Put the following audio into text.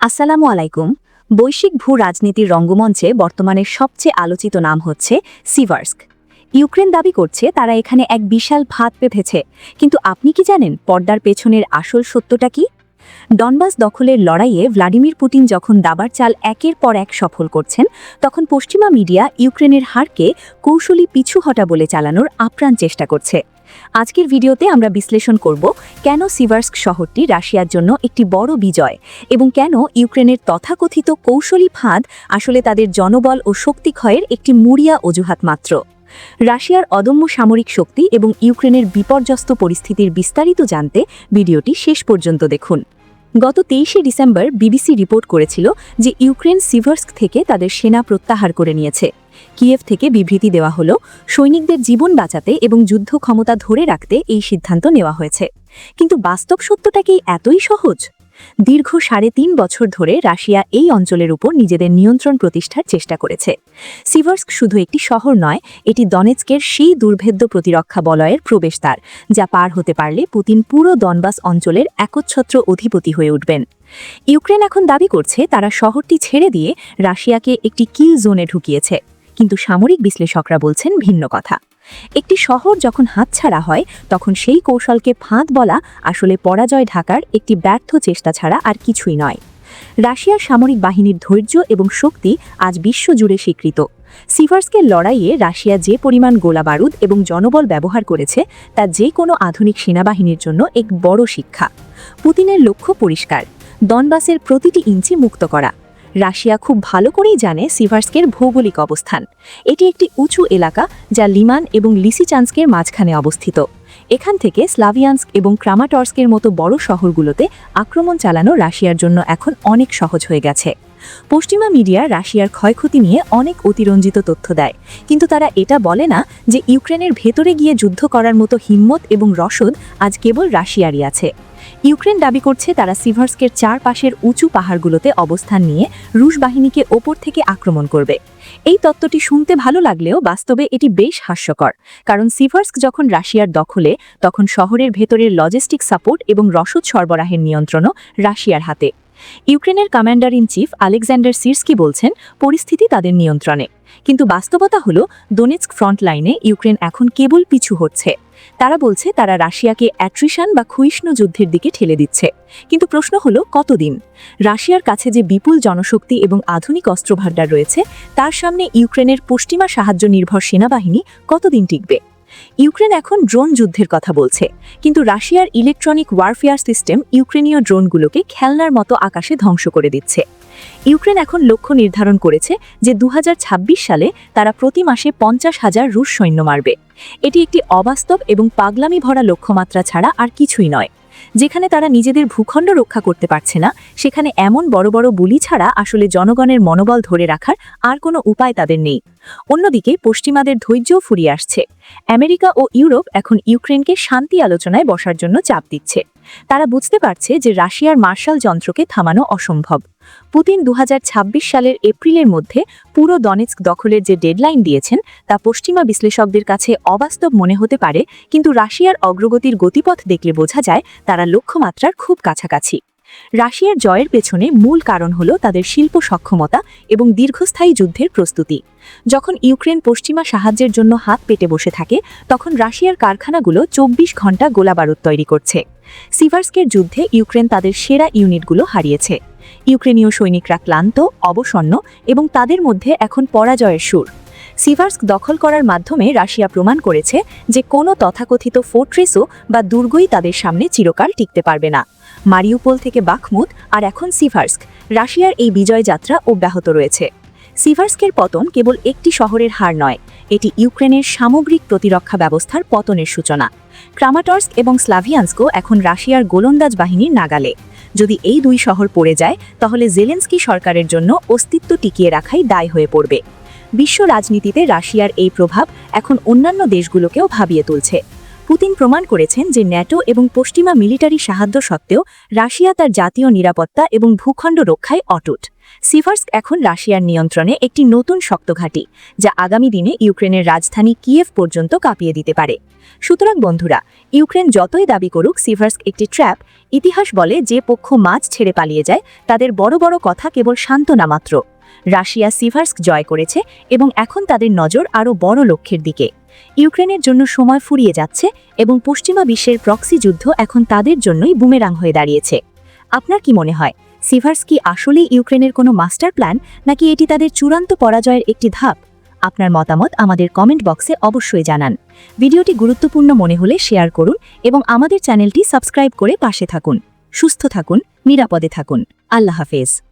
আসসালামু আলাইকুম। বৈশ্বিক ভূ রাজনীতির রঙ্গমঞ্চে বর্তমানে সবচেয়ে আলোচিত নাম হচ্ছে সিভার্স্ক। ইউক্রেন দাবি করছে তারা এখানে এক বিশাল ভাত পেতেছে কিন্তু আপনি কি জানেন পর্দার পেছনের আসল সত্যটা কি? ডনবাস দখলের লড়াইয়ে ভ্লাদিমির পুতিন যখন দাবার চাল একের পর এক সফল করছেন, তখন পশ্চিমা মিডিয়া ইউক্রেনের হারকে কৌশলী পিছু হটা বলে চালানোর আপ্রাণ চেষ্টা করছে। আজকের ভিডিওতে আমরা বিশ্লেষণ করব কেন সিভার্স্ক শহরটি রাশিয়ার জন্য একটি বড় বিজয় এবং কেন ইউক্রেনের তথাকথিত কৌশলী ফাঁদ আসলে তাদের জনবল ও শক্তি ক্ষয়ের একটি মুড়িয়া অজুহাত মাত্র। রাশিয়ার অদম্য সামরিক শক্তি এবং ইউক্রেনের বিপর্যস্ত পরিস্থিতির বিস্তারিত জানতে ভিডিওটি শেষ পর্যন্ত দেখুন। গত তেইশে ডিসেম্বর বিবিসি রিপোর্ট করেছিল যে ইউক্রেন সিভার্স্ক থেকে তাদের সেনা প্রত্যাহার করে নিয়েছে। কিয়েভ থেকে বিবৃতি দেওয়া হলো, সৈনিকদের জীবন বাঁচাতে এবং যুদ্ধ ক্ষমতা ধরে রাখতে এই সিদ্ধান্ত নেওয়া হয়েছে। কিন্তু বাস্তব সত্যটা কি এতই সহজ? দীর্ঘ সাড়ে তিন বছর ধরে রাশিয়া এই অঞ্চলের উপর নিজেদের নিয়ন্ত্রণ প্রতিষ্ঠার চেষ্টা করেছে। সিভার্স্ক শুধু একটি শহর নয়, এটি দনেৎস্কের সেই দুর্ভেদ্য প্রতিরক্ষা বলয়ের প্রবেশদ্বার, যা পার হতে পারলে পুতিন পুরো দনবাস অঞ্চলের একচ্ছত্র অধিপতি হয়ে উঠবেন। ইউক্রেন এখন দাবি করছে, তারা শহরটি ছেড়ে দিয়ে রাশিয়াকে একটি কিল জোনে ঢুকিয়েছে। কিন্তু সামরিক বিশ্লেষকরা বলছেন ভিন্ন কথা। একটি শহর যখন হাতছাড়া হয়, তখন সেই কৌশলকে ফাঁদ বলা আসলে পরাজয় ঢাকার একটি ব্যর্থ চেষ্টা ছাড়া আর কিছুই নয়। রাশিয়ার সামরিক বাহিনীর ধৈর্য এবং শক্তি আজ বিশ্বজুড়ে স্বীকৃত। সিভার্সকের লড়াইয়ে রাশিয়া যে পরিমাণ গোলাবারুদ এবং জনবল ব্যবহার করেছে, তা যে কোনো আধুনিক সেনাবাহিনীর জন্য এক বড় শিক্ষা। পুতিনের লক্ষ্য পরিষ্কার, দনবাসের প্রতিটি ইঞ্চি মুক্ত করা। রাশিয়া খুব ভালো করেই জানে সিভার্স্কের ভৌগোলিক অবস্থান। এটি একটি উঁচু এলাকা যা লিমান এবং লিসিচান্সকের মাঝখানে অবস্থিত। এখান থেকে স্লাভিয়ান্স্ক এবং ক্রামাটর্স্কের মতো বড় শহরগুলোতে আক্রমণ চালানো রাশিয়ার জন্য এখন অনেক সহজ হয়ে গেছে। পশ্চিমা মিডিয়া রাশিয়ার ক্ষয়ক্ষতি নিয়ে অনেক অতিরঞ্জিত তথ্য দেয়, কিন্তু তারা এটা বলে না যে ইউক্রেনের ভেতরে গিয়ে যুদ্ধ করার মতো হিম্মত এবং রসদ আজ কেবল রাশিয়ারই আছে। ইউক্রেন দাবি করছে তারা সিভার্স্কের চারপাশের উঁচু পাহাড়গুলোতে অবস্থান নিয়ে রুশ বাহিনীকে ওপর থেকে আক্রমণ করবে। এই তত্ত্বটি শুনতে ভালো লাগলেও বাস্তবে এটি বেশ হাস্যকর, কারণ সিভার্স্ক যখন রাশিয়ার দখলে, তখন শহরের ভেতরের লজিস্টিক সাপোর্ট এবং রসদ সরবরাহের নিয়ন্ত্রণও রাশিয়ার হাতে। ইউক্রেনের commander in chief Alexander Syrskyi বলছেন, পরিস্থিতি তাদের নিয়ন্ত্রণে। কিন্তু বাস্তবতা হল ফ্রন্ট লাইনে ইউক্রেন এখন কেবল পিছু হচ্ছে। তারা বলছে তারা রাশিয়াকে অ্যাট্রিশন বা ক্ষয়িষ্ণু যুদ্ধের দিকে ঠেলে দিচ্ছে। কিন্তু প্রশ্ন হলো, কতদিন? রাশিয়ার কাছে যে বিপুল জনশক্তি এবং আধুনিক অস্ত্রভাণ্ডার রয়েছে, তার সামনে ইউক্রেনের পশ্চিমা সাহায্য নির্ভর সেনাবাহিনী কতদিন টিকবে? ইউক্রেন এখন ড্রোন যুদ্ধের কথা বলছে, কিন্তু রাশিয়ার ইলেকট্রনিক ওয়ারফেয়ার সিস্টেম ইউক্রেনীয় ড্রোনগুলোকে খেলনার মতো আকাশে ধ্বংস করে দিচ্ছে। ইউক্রেন এখন লক্ষ্য নির্ধারণ করেছে যে দু হাজার ছাব্বিশ সালে তারা প্রতি মাসে পঞ্চাশ হাজার রুশ সৈন্য মারবে। এটি একটি অবাস্তব এবং পাগলামি ভরা লক্ষ্যমাত্রা ছাড়া আর কিছুই নয়। যেখানে তারা নিজেদের ভূখণ্ড রক্ষা করতে পারছে না, সেখানে এমন বড় বড় বুলি ছাড়া আসলে জনগণের মনোবল ধরে রাখার আর কোনো উপায় তাদের নেই। অন্যদিকে পশ্চিমাদের ধৈর্যও ফুরিয়ে আসছে। আমেরিকা ও ইউরোপ এখন ইউক্রেনকে শান্তি আলোচনায় বসার জন্য চাপ দিচ্ছে। তারা বুঝতে পারছে যে রাশিয়ার মার্শাল যন্ত্রকে থামানো অসম্ভব। পুতিন দু হাজার ছাব্বিশ সালের এপ্রিলের মধ্যে পুরো দনেৎস্ক দখলের যে ডেডলাইন দিয়েছেন, তা পশ্চিমা বিশ্লেষকদের কাছে অবাস্তব মনে হতে পারে, কিন্তু রাশিয়ার অগ্রগতির গতিপথ দেখলে বোঝা যায় তারা লক্ষ্যমাত্রার খুব কাছাকাছি। রাশিয়ার জয়ের পেছনে মূল কারণ হল তাদের শিল্প সক্ষমতা এবং দীর্ঘস্থায়ী যুদ্ধের প্রস্তুতি। যখন ইউক্রেন পশ্চিমা সাহায্যের জন্য হাত পেটে বসে থাকে, তখন রাশিয়ার কারখানাগুলো চব্বিশ ঘণ্টা গোলাবারুদ তৈরি করছে। সিভার্স্কের যুদ্ধে ইউক্রেন তাদের সেরা ইউনিটগুলো হারিয়েছে। ইউক্রেনীয় সৈনিকরা ক্লান্ত, অবসন্ন এবং তাদের মধ্যে এখন পরাজয়ের সুর। সিভার্স্ক দখল করার মাধ্যমে রাশিয়া প্রমাণ করেছে যে কোনো তথাকথিত ফোর্ট্রেসও বা দুর্গই তাদের সামনে চিরকাল টিকতে পারবে না। মারিউপোল থেকে বাখমুদ আর এখন সিভার্স্ক। রাশিয়ার এই বিজয় যাত্রা অব্যাহত রয়েছে। সিভার্স্কের পতন কেবল একটি শহরের হার নয় এটি ইউক্রেনের সামগ্রিক প্রতিরক্ষা ব্যবস্থার পতনের সূচনা। ক্রামাটর্স্ক এবং স্লাভিয়ান্সকো এখন রাশিয়ার গোলন্দাজ বাহিনীর নাগালে। যদি এই দুই শহর পড়ে যায়, তাহলে জেলেন্সকি সরকারের জন্য অস্তিত্ব টিকিয়ে রাখাই দায় হয়ে পড়বে। বিশ্ব রাজনীতিতে রাশিয়ার এই প্রভাব এখন অন্যান্য দেশগুলোকেও ভাবিয়ে তুলছে। পুতিন প্রমাণ করেছেন যে ন্যাটো এবং পশ্চিমা মিলিটারি সাহায্য সত্ত্বেও রাশিয়া তার জাতীয় নিরাপত্তা এবং ভূখণ্ড রক্ষায় অটুট। সিভার্স্ক এখন রাশিয়ার নিয়ন্ত্রণে একটি নতুন শক্ত ঘাঁটি, যা আগামী দিনে ইউক্রেনের রাজধানী কিয়েভ পর্যন্ত কাঁপিয়ে দিতে পারে। সুতরাং বন্ধুরা, ইউক্রেন যতই দাবি করুক, সিভার্স্ক একটি ট্র্যাপ, ইতিহাস বলে যে পক্ষ মাছ ছেড়ে পালিয়ে যায়, তাদের বড় বড় কথা কেবল সান্ত্বনা মাত্র। রাশিয়া সিভার্স্ক জয় করেছে এবং এখন তাদের নজর আরও বড় লক্ষ্যের দিকে। ইউক্রেনের জন্য সময় ফুরিয়ে যাচ্ছে এবং পশ্চিমা বিশ্বের প্রক্সি যুদ্ধ এখন তাদের জন্যই বুমেরাং হয়ে দাঁড়িয়েছে। আপনার কি মনে হয় সিভার্স কি আসলেই ইউক্রেনের কোনো মাস্টার প্ল্যান, নাকি এটি তাদের চূড়ান্ত পরাজয়ের একটি ধাপ? আপনার মতামত আমাদের কমেন্ট বক্সে অবশ্যই জানান। ভিডিওটি গুরুত্বপূর্ণ মনে হলে শেয়ার করুন এবং আমাদের চ্যানেলটি সাবস্ক্রাইব করে পাশে থাকুন। সুস্থ থাকুন, নিরাপদে থাকুন। আল্লাহ হাফেজ।